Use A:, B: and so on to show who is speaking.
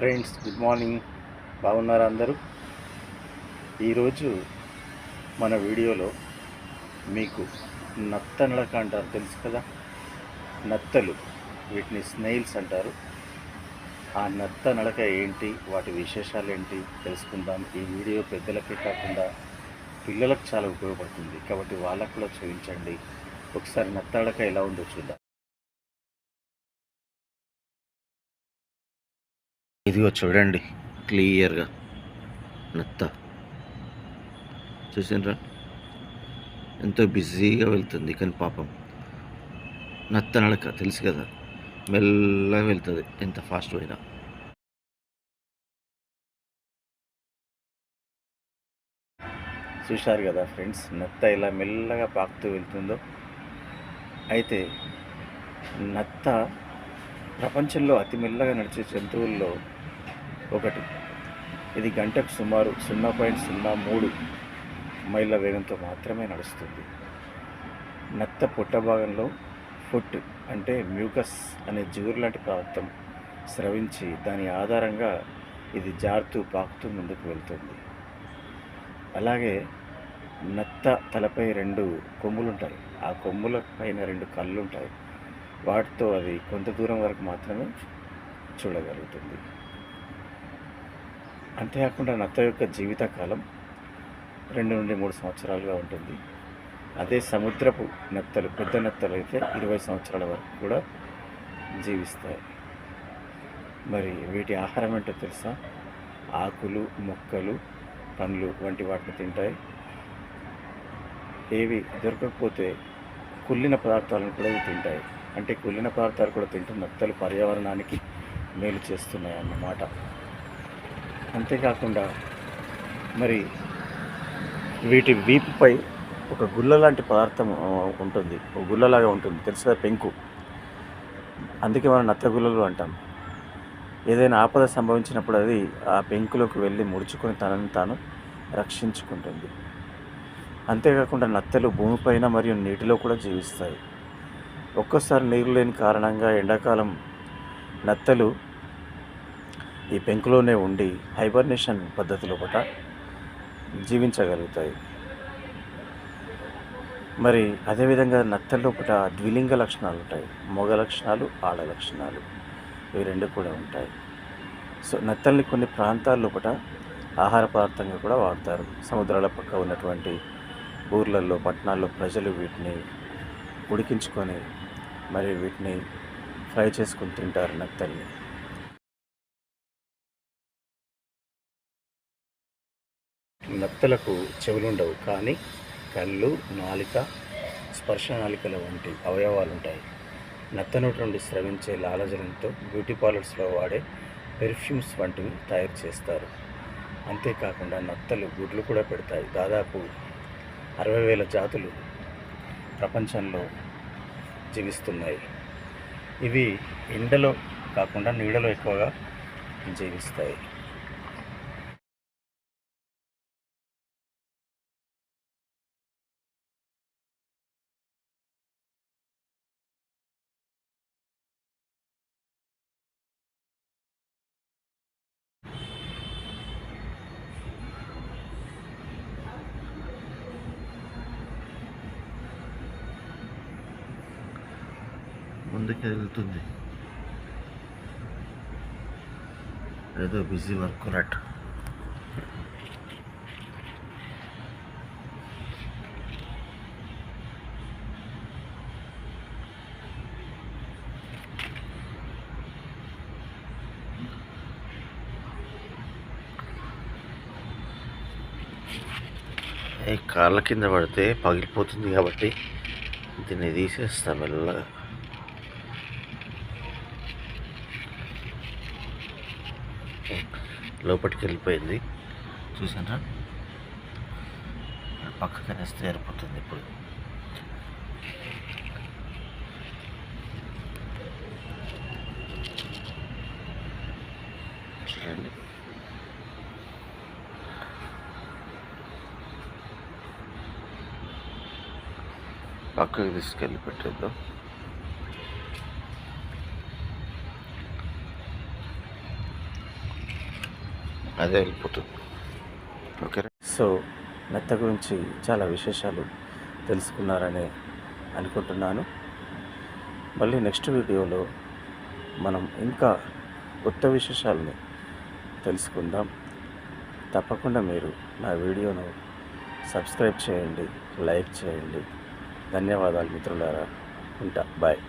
A: Friends good morning బాగున్నారా అందరూ? ఈరోజు మన వీడియోలో మీకు నత్త నడక అంటారు తెలుసు కదా? నత్తలు వీటిని స్నైల్స్ అంటారు. ఆ నత్త నడక ఏంటి? వాటి విశేషాలు ఏంటి? తెలుసుకుందాం. ఈ వీడియో పెద్దలకే కాకుండా పిల్లలకు చాలా ఉపయోగపడుతుంది. కాబట్టి వాళ్ళకు కూడా చూపించండి. ఒకసారి నత్త నడక ఎలా ఉందో చూద్దాం. ఇదిగో చూడండి. క్లియర్గా. నత్త చూసినరా ఎంతో బిజీగా వెళ్తుంది కానీ పాపం. నత్త నడక తెలుసు కదా? మెల్లగా వెళ్తుంది ఎంత ఫాస్ట్ పోయినా. చూశారు కదా ఫ్రెండ్స్ నత్త ఇలా మెల్లగా పాకుతూ వెళ్తుందో. అయితే నత్త ప్రపంచంలో అతి మెల్లగా నడిచే జంతువుల్లో ఒకటి. ఇది గంటకు సుమారు సున్నా పాయింట్ సున్నా మూడు మైళ్ళ వేగంతో మాత్రమే నడుస్తుంది. నత్త పుట్ట భాగంలో ఫుట్ అంటే మ్యూకస్ అనే జిగురు లాంటి పదార్థం స్రవించి దాని ఆధారంగా ఇది జారుతూ పాకుతూ ముందుకు వెళ్తుంది. అలాగే నత్త తలపై రెండు కొమ్ములు ఉంటాయి ఆ కొమ్ముల పైన రెండు కళ్ళు ఉంటాయి వాటితో అది కొంత దూరం వరకు మాత్రమే చూడగలుగుతుంది. అంతేకాకుండా నత్త యొక్క జీవితకాలం రెండు నుండి మూడు సంవత్సరాలుగా ఉంటుంది. అదే సముద్రపు నత్తలు పెద్ద నత్తలు అయితే ఇరవై సంవత్సరాల వరకు కూడా జీవిస్తాయి. మరి వీటి ఆహారం ఏంటో తెలుసా? ఆకులు మొక్కలు పండ్లు వంటి వాటిని తింటాయి. ఏవి దొరకకపోతే కుళ్ళిన పదార్థాలను కూడా ఇవి తింటాయి. అంటే కుళ్ళిన పదార్థాలు కూడా తింటూ నత్తలు పర్యావరణానికి మేలు చేస్తున్నాయి అన్నమాట అంతేకాకుండా మరి వీటి వీపుపై ఒక గుల్ల లాంటి పదార్థం ఉంటుంది. ఒక గుల్లలాగా ఉంటుంది. తెలుసు కదా పెంకు. అందుకే మనం నత్త గుల్లలు అంటాం. ఏదైనా ఆపద సంభవించినప్పుడు అది ఆ పెంకులోకి వెళ్ళి ముడుచుకొని తనని తాను రక్షించుకుంటుంది. అంతేకాకుండా నత్తలు భూమిపైన మరియు నీటిలో కూడా జీవిస్తాయి. ఒక్కోసారి నీరు లేని కారణంగా ఎండాకాలం నత్తలు ఈ పెంకులోనే ఉండి హైబర్నేషన్ పద్ధతిలో పట జీవించగలుగుతాయి. మరి అదేవిధంగా నత్తల్లో పట ద్విలింగ లక్షణాలు ఉంటాయి. మొగ లక్షణాలు ఆడ లక్షణాలు ఇవి రెండు కూడా ఉంటాయి. సో నత్తల్ని కొన్ని ప్రాంతాల్లో పట ఆహార పదార్థంగా కూడా వాడతారు. సముద్రాల పక్క ఉన్నటువంటి ఊర్లలో పట్టణాల్లో ప్రజలు వీటిని ఉడికించుకొని మరి వీటిని ఫ్రై చేసుకుని తింటారు నత్తల్ని. నత్తలకు చెవులుండవు కానీ కళ్ళు నాలిక స్పర్శ నాలికల వంటి అవయవాలు ఉంటాయి నత్తనోటి నుండి స్రవించే లాలజలంతో బ్యూటీ పార్లర్స్లో వాడే పెర్ఫ్యూమ్స్ వంటివి తయారు చేస్తారు. అంతేకాకుండా నత్తలు గుడ్లు కూడా పెడతాయి. దాదాపు అరవై వేల జాతులు ప్రపంచంలో జీవిస్తున్నాయి. ఇవి ఎండలో కాకుండా నీడలో ఎక్కువగా జీవిస్తాయి. ముందుకు వెళ్తుంది ఏదో బిజీ వర్క్ ఉన్నట్టు ఈ కాళ్ళ కింద పడితే పగిలిపోతుంది కాబట్టి దీన్ని తీసేస్తాం మెల్లగా. లోపలికి వెళ్ళిపోయింది. చూసారా పక్కకి వేస్తే సరిపోతుంది ఇప్పుడు. చూడండి. పక్కకి తీసుకెళ్ళి పెట్టేద్దాం.
B: అదే వెళ్ళిపోతుంది. ఓకే.
A: సో నత్త గురించి చాలా విశేషాలు తెలుసుకున్నారని అనుకుంటున్నాను. మళ్ళీ నెక్స్ట్ వీడియోలో మనం ఇంకా కొత్త విశేషాలని తెలుసుకుందాం. తప్పకుండా మీరు నా వీడియోను సబ్స్క్రైబ్ చేయండి లైక్ చేయండి. ధన్యవాదాలు మిత్రులారా. ఉంటా బాయ్.